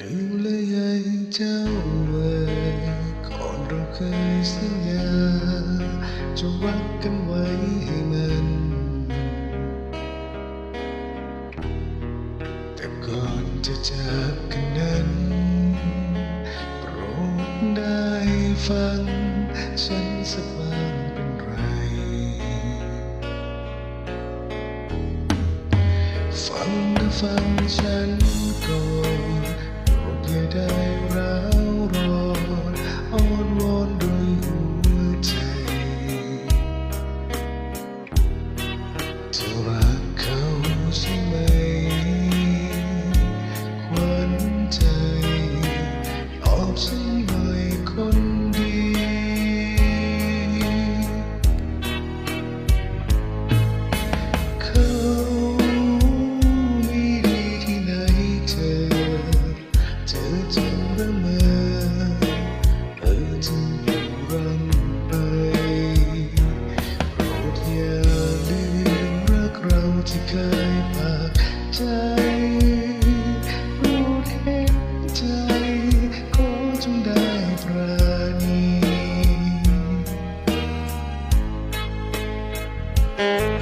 ลืมเลยใจ้าว่าก่อนเราเคยสัญญาจะรักกันไว้ให้มันแต่ก่อนจะจากกันนั้นโปรดได้ฟัง ฉันสักบ้างเป็นไร ฟังนะฟังฉันก่อน ฟั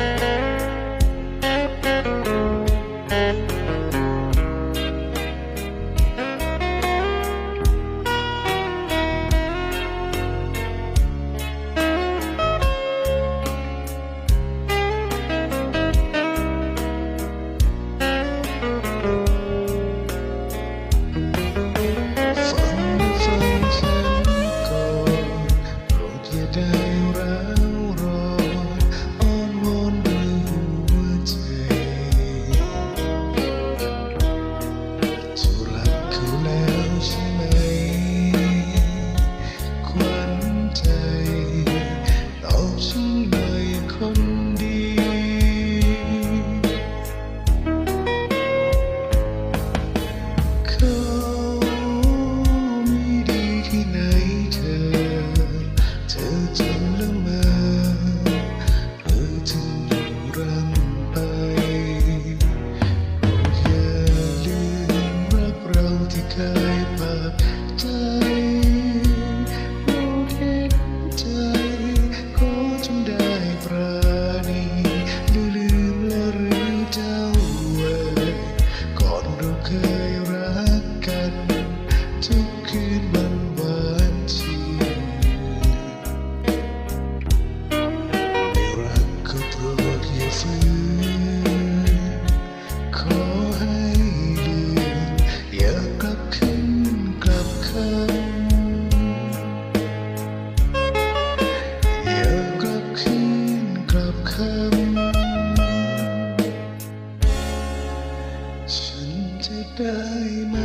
เราที่เปากใจโปรดเห็นใจขอจงได้ปราณีหรือลืมและหรือเจ้าเอ่ยก่อนเราเคย time.